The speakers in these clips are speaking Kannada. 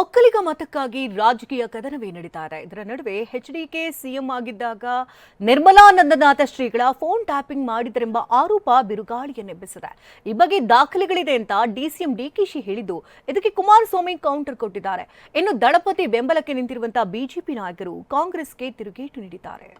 ಒಕ್ಕಲಿಗ ಮತಕ್ಕಾಗಿ ರಾಜಕೀಯ ಕದನವೇ ನಡೀತಾ ಇದೆ ಇದರ ನಡುವೆ ಎಚ್ ಡಿ ಕೆ ಸಿಎಂ ಆಗಿದ್ದಾಗ ನಿರ್ಮಲಾನಂದನಾಥ ಶ್ರೀಗಳ ಫೋನ್ ಟ್ಯಾಪಿಂಗ್ ಮಾಡಿದರೆಂಬ ಆರೋಪ ಬಿರುಗಾಳಿಯನ್ನೆಬ್ಬಿಸಿದೆ ಈ ಬಗ್ಗೆ ದಾಖಲೆಗಳಿದೆ ಅಂತ ಡಿಸಿಎಂ ಡಿಕೆಶಿ ಹೇಳಿದ್ದು ಇದಕ್ಕೆ ಕುಮಾರಸ್ವಾಮಿ ಕೌಂಟರ್ ಕೊಟ್ಟಿದ್ದಾರೆ. ಇನ್ನು ದಳಪತಿ ಬೆಂಬಲಕ್ಕೆ ನಿಂತಿರುವಂತಹ ಬಿಜೆಪಿ ನಾಯಕರು ಕಾಂಗ್ರೆಸ್ಗೆ ತಿರುಗೇಟು ನೀಡಿದ್ದಾರೆ.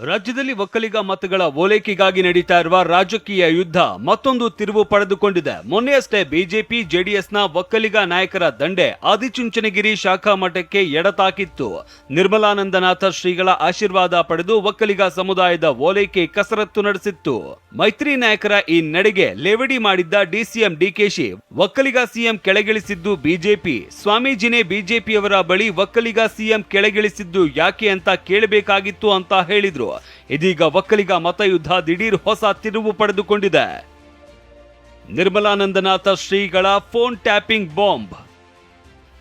ರಾಜ್ಯದಲ್ಲಿ ಒಕ್ಕಲಿಗ ಮತಗಳ ಓಲೈಕೆಗಾಗಿ ನಡೀತಾ ಇರುವ ರಾಜಕೀಯ ಯುದ್ಧ ಮತ್ತೊಂದು ತಿರುವು ಪಡೆದುಕೊಂಡಿದೆ. ಮೊನ್ನೆಯಷ್ಟೇ ಬಿಜೆಪಿ, ಜೆಡಿಎಸ್ನ ಒಕ್ಕಲಿಗ ನಾಯಕರ ದಂಡೆ ಆದಿಚುಂಚನಗಿರಿ ಶಾಖಾ ಮಠಕ್ಕೆ ಎಡತಾಕಿತ್ತು ನಿರ್ಮಲಾನಂದನಾಥ ಶ್ರೀಗಳ ಆಶೀರ್ವಾದ ಪಡೆದು ಒಕ್ಕಲಿಗ ಸಮುದಾಯದ ಓಲೈಕೆ ಕಸರತ್ತು ನಡೆಸಿತ್ತು. ಮೈತ್ರಿ ನಾಯಕರ ಈ ನಡೆಗೆ ಲೇವಡಿ ಮಾಡಿದ್ದ ಡಿಸಿಎಂ ಡಿಕೆಶಿ, ಒಕ್ಕಲಿಗ ಸಿಎಂ ಕೆಳಗಿಳಿಸಿದ್ದು ಬಿಜೆಪಿ. ಸ್ವಾಮೀಜಿನೇ ಬಿಜೆಪಿಯವರ ಬಳಿ ಒಕ್ಕಲಿಗ ಸಿಎಂ ಕೆಳಗಿಳಿಸಿದ್ದು ಯಾಕೆ ಅಂತ ಕೇಳಬೇಕಾಗಿತ್ತು ಅಂತ ಹೇಳಿದ್ರು. ಇದೀಗ ಒಕ್ಕಲಿಗ ಮತಯುದ್ಧ ದಿಢೀರ್ ಹೊಸ ತಿರುವು ಪಡೆದುಕೊಂಡಿದೆ. ನಿರ್ಮಲಾನಂದನಾಥ ಶ್ರೀಗಳ ಫೋನ್ ಟ್ಯಾಪಿಂಗ್ ಬಾಂಬ್.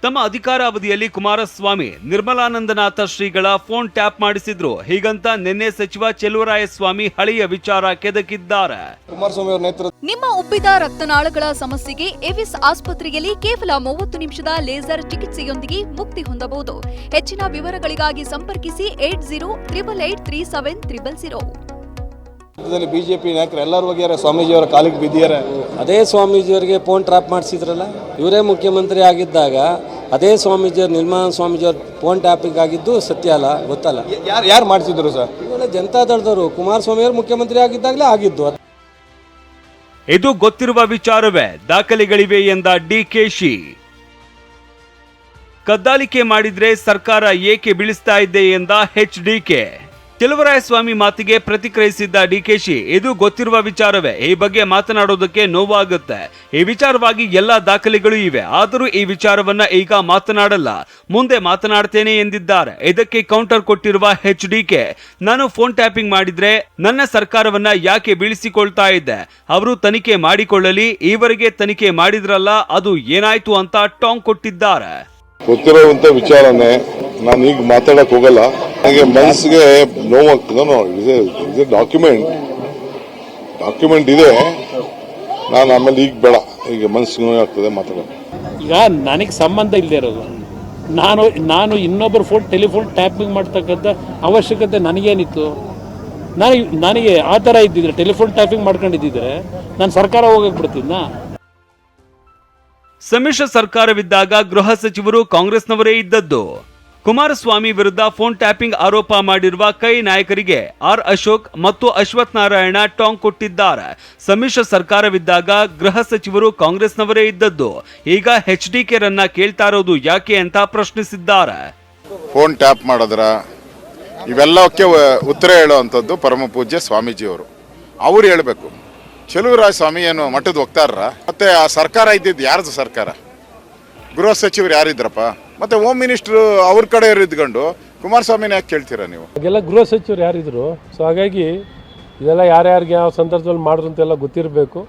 ತಮ್ಮ ಅಧಿಕಾರಾವಧಿಯಲ್ಲಿ ಕುಮಾರಸ್ವಾಮಿ ನಿರ್ಮಲಾನಂದನಾಥ ಶ್ರೀಗಳ ಫೋನ್ ಟ್ಯಾಪ್ ಮಾಡಿಸಿದ್ರು. ಹೀಗಂತ ನಿನ್ನೆ ಸಚಿವ ಚೆಲುವರಾಯಸ್ವಾಮಿ ಹಳೆಯ ವಿಚಾರ ಕೆದಕಿದ್ದಾರೆ. ಕುಮಾರಸ್ವಾಮಿ ಅವರ ನೇತೃತ್ವ ನಿಮ್ಮ ಉಬ್ಬಿದ ರಕ್ತನಾಳಗಳ ಸಮಸ್ಯೆಗೆ ಎವಿಸ್ ಆಸ್ಪತ್ರೆಯಲ್ಲಿ ಕೇವಲ ಮೂವತ್ತು ನಿಮಿಷದ ಲೇಸರ್ ಚಿಕಿತ್ಸೆಯೊಂದಿಗೆ ಮುಕ್ತಿ ಹೊಂದಬಹುದು. ಹೆಚ್ಚಿನ ವಿವರಗಳಿಗಾಗಿ ಸಂಪರ್ಕಿಸಿ eight zero triple eight three seven triple zero. BJP ನಾಯಕರು ಎಲ್ಲರೂ ಹೋಗ್ಯಾರ ಸ್ವಾಮೀಜಿಯವರ ಕಾಲಿಗೆ ಬಿದ್ದಿದ್ದಾರೆ. ಅದೇ ಸ್ವಾಮೀಜಿಯವರಿಗೆ ಫೋನ್ ಟ್ರಾಪ್ ಮಾಡಿಸಿದ್ರಲ್ಲ? ಇವರೇ ಮುಖ್ಯಮಂತ್ರಿ ಆಗಿದ್ದಾಗ ಅದೇ ಸ್ವಾಮೀಜಿಯವ್ರು ನಿರ್ಮಲಾ ಸ್ವಾಮೀಜಿಯವ್ರ ಫೋನ್ ಟ್ಯಾಪಿಂಗ್ ಆಗಿದ್ದು ಸತ್ಯ ಅಲ್ಲ ಗೊತ್ತಲ್ಲ. ಯಾರು ಯಾರು ಮಾಡಿಸಿದ್ರು ಸರ್? ಇವೆಲ್ಲ ಜನತಾದಳದವರು ಕುಮಾರಸ್ವಾಮಿಯವರು ಮುಖ್ಯಮಂತ್ರಿ ಆಗಿದ್ದಾಗಲೇ ಆಗಿದ್ದು ಇದು ಗೊತ್ತಿರುವ ವಿಚಾರವೇ ದಾಖಲೆಗಳಿವೆ ಎಂದ ಡಿಕೆಶಿ ಕದ್ದಾಲಿಕೆ ಮಾಡಿದ್ರೆ ಸರ್ಕಾರ ಏಕೆ ಬೀಳಿಸ್ತಾ ಇದೆ ಎಂದ ಎಚ್ ಡಿಕೆ ಸ್ವಾಮಿ ಮಾತಿಗೆ ಪ್ರತಿಕ್ರಿಯಿಸಿದ್ದ ಡಿಕೆಶಿ, ಇದು ಗೊತ್ತಿರುವ ವಿಚಾರವೇ. ಈ ಬಗ್ಗೆ ಮಾತನಾಡೋದಕ್ಕೆ ನೋವಾಗುತ್ತೆ. ಈ ವಿಚಾರವಾಗಿ ಎಲ್ಲಾ ದಾಖಲೆಗಳು ಇವೆ. ಆದರೂ ಈ ವಿಚಾರವನ್ನ ಈಗ ಮಾತನಾಡಲ್ಲ. ಮುಂದೆ ಮಾತನಾಡ್ತೇನೆ ಎಂದಿದ್ದಾರೆ. ಇದಕ್ಕೆ ಕೌಂಟರ್ ಕೊಟ್ಟಿರುವ ಎಚ್ ಡಿಕೆ ನಾನು ಫೋನ್ ಟ್ಯಾಪಿಂಗ್ ಮಾಡಿದ್ರೆ ನನ್ನ ಸರ್ಕಾರವನ್ನ ಯಾಕೆ ಬೀಳಿಸಿಕೊಳ್ತಾ ಇದ್ದೆ? ಅವರು ತನಿಖೆ ಮಾಡಿಕೊಳ್ಳಲಿ. ಈವರೆಗೆ ತನಿಖೆ ಮಾಡಿದ್ರಲ್ಲ, ಅದು ಏನಾಯ್ತು ಅಂತ ಟಾಂಗ್ ಕೊಟ್ಟಿದ್ದಾರೆ. ಗೊತ್ತಿರುವಂತ ವಿಚಾರನೆ ನಾನು ಈಗ ಮಾತಾಡಕ್ ಹೋಗಲ್ಲ. ನನಗೆ ಮನಸ್ಸಿಗೆ ನೋವಾಗ್ತದೆ ಇದೆ ಡಾಕ್ಯುಮೆಂಟ್ ಡಾಕ್ಯುಮೆಂಟ್ ಇದೆ. ನಾನು ಆಮೇಲೆ ಈಗ ಬೇಡ. ಈಗ ಮನಸ್ಸಿಗೆ ನೋವಾಗ್ತದೆ ಮಾತಾಡೋದು ಈಗ ನನಗೆ ಸಂಬಂಧ ಇಲ್ಲದೆ ಇರೋದು. ನಾನು ನಾನು ಇನ್ನೊಬ್ಬರ ಫೋನ್ ಟೆಲಿಫೋನ್ ಟ್ಯಾಪಿಂಗ್ ಮಾಡ್ತಕ್ಕಂಥ ಅವಶ್ಯಕತೆ ನನಗೇನಿತ್ತು. ನನಗೆ ನನಗೆ ಆ ಥರ ಇದ್ದಿದ್ರೆ ಟೆಲಿಫೋನ್ ಟ್ಯಾಪಿಂಗ್ ಮಾಡ್ಕೊಂಡಿದ್ದಿದ್ರೆ ನಾನು ಸರ್ಕಾರ ಹೋಗಕ್ಕೆ ಬಿಡ್ತಿದ್ನಾ? ಸಮ್ಮಿಶ್ರ ಸರ್ಕಾರವಿದ್ದಾಗ ಗೃಹ ಸಚಿವರು ಕಾಂಗ್ರೆಸ್ನವರೇ ಇದ್ದದ್ದು. ಕುಮಾರಸ್ವಾಮಿ ವಿರುದ್ಧ ಫೋನ್ ಟ್ಯಾಪಿಂಗ್ ಆರೋಪ ಮಾಡಿರುವ ಕೈ ನಾಯಕರಿಗೆ ಆರ್ ಅಶೋಕ್ ಮತ್ತು ಅಶ್ವಥ್ ನಾರಾಯಣ ಟಾಂಗ್ ಕೊಟ್ಟಿದ್ದಾರೆ. ಸಮ್ಮಿಶ್ರ ಸರ್ಕಾರವಿದ್ದಾಗ ಗೃಹ ಸಚಿವರು ಕಾಂಗ್ರೆಸ್ನವರೇ ಇದ್ದದ್ದು. ಈಗ ಎಚ್ ಡಿ ರನ್ನ ಕೇಳ್ತಾ ಇರೋದು ಯಾಕೆ ಅಂತ ಪ್ರಶ್ನಿಸಿದ್ದಾರೆ. ಫೋನ್ ಟ್ಯಾಪ್ ಮಾಡಿದ್ರ ಇವೆಲ್ಲಕ್ಕೆ ಉತ್ತರ ಹೇಳುವಂಥದ್ದು ಪರಮ ಪೂಜ್ಯ ಸ್ವಾಮೀಜಿಯವರು. ಅವ್ರು ಹೇಳಬೇಕು. ಚೆಲುವರಾಯ ಸ್ವಾಮಿ ಏನು ಮಠದ ಹೋಗ್ತಾರ ಮತ್ತೆ ಆ ಸರ್ಕಾರ ಇದ್ದಿದ್ದು ಯಾರದು ಸರ್ಕಾರ? ಗೃಹ ಸಚಿವರು ಯಾರಿದ್ರಪ್ಪ? ಮತ್ತೆ ಹೋಮ್ ಮಿನಿಸ್ಟರ್ ಅವ್ರ ಕಡೆ ಇದ್ಕೊಂಡು? ಕುಮಾರಸ್ವಾಮಿನ ಯಾಕೆ ಕೇಳ್ತೀರಾ ನೀವು? ಹಾಗೆಲ್ಲ ಗೃಹ ಸಚಿವರು ಯಾರಿದ್ರು ಸೊ ಹಾಗಾಗಿ ಇದೆಲ್ಲ ಯಾರ್ಯಾರಿಗೆ ಯಾವ ಸಂದರ್ಭದಲ್ಲಿ ಮಾಡಿದ್ರು ಅಂತೆಲ್ಲ ಗೊತ್ತಿರಬೇಕು.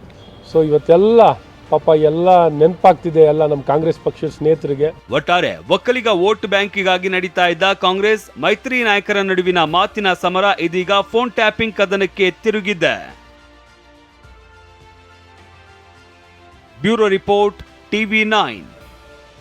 ಸೊ ಇವತ್ತೆಲ್ಲ ಪಾಪ ಎಲ್ಲ ನೆನಪಾಗ್ತಿದೆ ಎಲ್ಲ ನಮ್ಮ ಕಾಂಗ್ರೆಸ್ ಪಕ್ಷದ ಸ್ನೇಹಿತರಿಗೆ. ಒಟ್ಟಾರೆ ಒಕ್ಕಲಿಗ ವೋಟ್ ಬ್ಯಾಂಕಿಗಾಗಿ ನಡೀತಾ ಇದ್ದ ಕಾಂಗ್ರೆಸ್ ಮೈತ್ರಿ ನಾಯಕರ ನಡುವಿನ ಮಾತಿನ ಸಮರ ಇದೀಗ ಫೋನ್ ಟ್ಯಾಪಿಂಗ್ ಕದನಕ್ಕೆ ತಿರುಗಿದೆ. Bureau report TV nine.